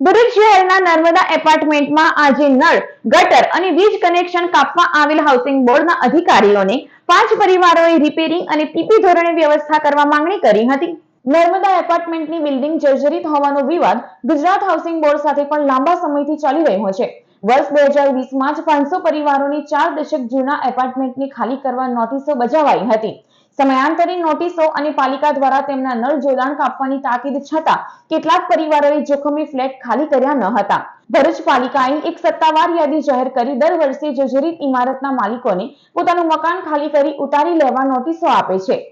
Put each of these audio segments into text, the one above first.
ભરૂચ શહેરના નર્મદા એપાર્ટમેન્ટમાં આજે નળ, ગટર અને વીજ કનેક્શન કાપવા આવેલ હાઉસિંગ બોર્ડના અધિકારીઓને પાંચ પરિવારોએ રિપેરિંગ અને પીપી ધોરણે વ્યવસ્થા કરવા માંગણી કરી હતી. નર્મદા એપાર્ટમેન્ટની બિલ્ડિંગ જર્જરિત હોવાનો વિવાદ ગુજરાત હાઉસિંગ બોર્ડ સાથે પણ લાંબા સમયથી ચાલી રહ્યો છે. વર્ષ બે હજાર વીસમાં જ પાંચસો પરિવારોની ચાર દશક જૂના એપાર્ટમેન્ટની ખાલી કરવા નોટિસો બજાવાઈ હતી. સમયાંતરે નોટિસો અને પાલિકા દ્વારા તેમના નળ જોડાણ કાપવાની તાકીદ છતાં કેટલાક પરિવારોએ જોખમી ફ્લેટ ખાલી કર્યા ન હતા. ભરૂચ પાલિકાએ એક સત્તાવાર યાદી જાહેર કરી દર વર્ષે જર્જરિત ઇમારતના માલિકોને પોતાનું મકાન ખાલી કરી ઉતારી લેવા નોટિસો આપે છે.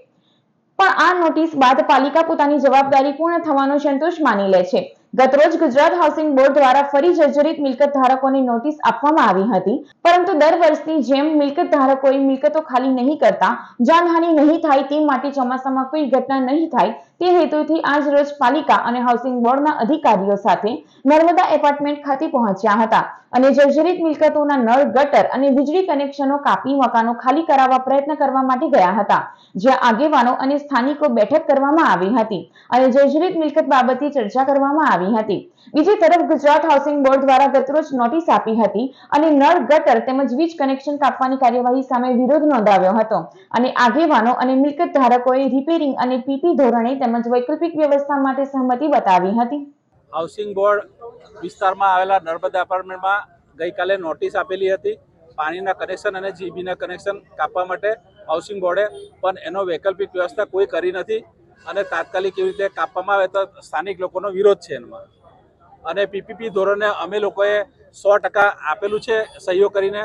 પણ આ નોટિસ બાદ પાલિકા પોતાની જવાબદારી પૂર્ણ થવાનો સંતોષ માની લે છે. ગતરોજ ગુજરાત હાઉસિંગ બોર્ડ દ્વારા ફરી જર્જરિત મિલકત ધારકોને નોટિસ આપવામાં આવી હતી. પરંતુ દર વર્ષની જેમ મિલકત ધારકોએ મિલકતો ખાલી નહીં કરતા, જાનહાનિ નહીં થાય તે માટે ચોમાસામાં કોઈ ઘટના નહીં થાય તે હેતુથી આજ રોજ પાલિકા અને હાઉસિંગ બોર્ડના અધિકારીઓ સાથે નર્મદા એપાર્ટમેન્ટ ખાતે પહોંચ્યા હતા અને જર્જરિત મિલકતોના નળ, ગટર અને વીજળી કનેક્શનો, કાપી મકાનો ખાલી કરાવવા પ્રયત્ન કરવા માટે ગયા હતા, જ્યાં આગેવાનો અને સ્થાનિકો બેઠક કરવામાં આવી હતી અને જર્જરિત મિલકત બાબતે ચર્ચા કરવામાં આવી હતી. બીજી તરફ ગુજરાત હાઉસિંગ બોર્ડ દ્વારા ગતરોજ નોટિસ આપી હતી અને નળ, ગટર તેમજ વીજ કનેક્શન કાપવાની કાર્યવાહી સામે વિરોધ નોંધાવ્યો હતો અને આગેવાનો અને મિલકત ધારકોએ રિપેરિંગ અને પીપી ધોરણે તેમજ વૈકલ્પિક વ્યવસ્થા માટે સહમતિ બતાવી હતી. હાઉસિંગ બોર્ડ વિસ્તારમાં આવેલા નર્મદા એપાર્ટમેન્ટમાં ગઈકાલે નોટિસ આપેલી હતી. પાણીના કનેક્શન અને જીબીના કનેક્શન કાપવા માટે હાઉસિંગ બોર્ડે પણ એનો વૈકલ્પિક વ્યવસ્થા કોઈ કરી નથી અને તાત્કાલિક એવી રીતે કાપવામાં આવે તો સ્થાનિક લોકોનો વિરોધ છે એમાં. અને પીપીપી ધોરણે અમે લોકોએ સો ટકા આપેલું છે સહયોગ કરીને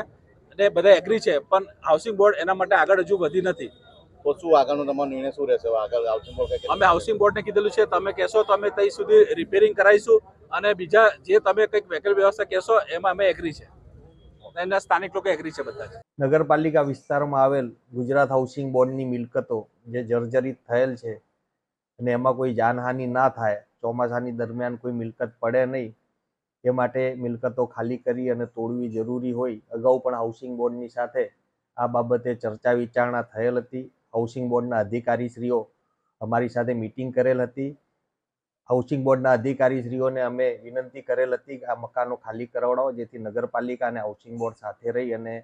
અને બધા એગ્રી છે, પણ હાઉસિંગ બોર્ડ એના માટે આગળ હજુ વધી નથી. તો શું આગળનો તમારો નિર્ણય શું રહેશે? આગળ હાઉસિંગ બોર્ડ અમે હાઉસિંગ બોર્ડને કીધેલું છે તમે કહેશો તો અમે ત્યાં સુધી રિપેરિંગ કરાવીશું અને બીજા જે તમે કંઈક વ્હીકલ વ્યવસ્થા કહેશો એમાં અમે એગ્રી છે. એના સ્થાનિક લોકો એગ્રી છે બધા નગરપાલિકા વિસ્તારમાં આવેલ ગુજરાત હાઉસિંગ બોર્ડની મિલકતો જે જર્જરિત થયેલ છે અને એમાં કોઈ જાનહાનિ ના થાય ચોમાસાની દરમિયાન કોઈ મિલકત પડે નહીં એ માટે મિલકતો ખાલી કરી અને તોડવી જરૂરી હોય. અગાઉ પણ હાઉસિંગ બોર્ડની સાથે આ બાબતે ચર્ચા વિચારણા થયેલ હતી. હાઉસિંગ બોર્ડના અધિકારીશ્રીઓ અમારી સાથે મિટિંગ કરેલ હતી. હાઉસિંગ બોર્ડના અધિકારીશ્રીઓને અમે વિનંતી કરેલ હતી કે આ મકાનો ખાલી કરાવડાવો, જેથી નગરપાલિકા અને હાઉસિંગ બોર્ડ સાથે રહી અને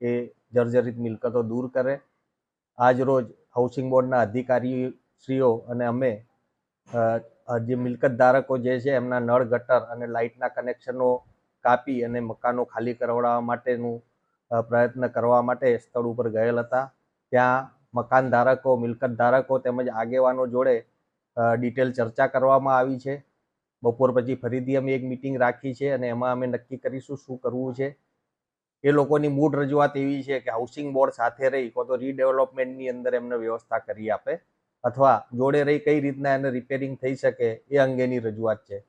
એ જર્જરિત મિલકતો દૂર કરે. આજ રોજ હાઉસિંગ બોર્ડના અધિકારીશ્રીઓ અને અમે જે મિલકત ધારકો જે છે એમના નળ, ગટર અને લાઇટના કનેક્શનો કાપી અને મકાનો ખાલી કરાવડાવવા માટેનું પ્રયત્ન કરવા માટે સ્થળ ઉપર ગયેલ હતા. ત્યાં મકાન ધારકો મિલકત ધારકો તેમજ આગેવાનો જોડે ડિટેલ ચર્ચા કરવામાં આવી છે. બપોર પછી ફરીથી અમે એક મિટિંગ રાખી છે અને એમાં અમે નક્કી કરીશું શું કરવું છે. એ લોકોની મૂળ રજૂઆત એવી છે કે હાઉસિંગ બોર્ડ સાથે રહી કો તો રીડેવલપમેન્ટની અંદર એમને વ્યવસ્થા કરી આપે. અથવા જોડે રહી કઈ રીતના એને રિપેરિંગ થઈ શકે એ અંગેની રજૂઆત છે.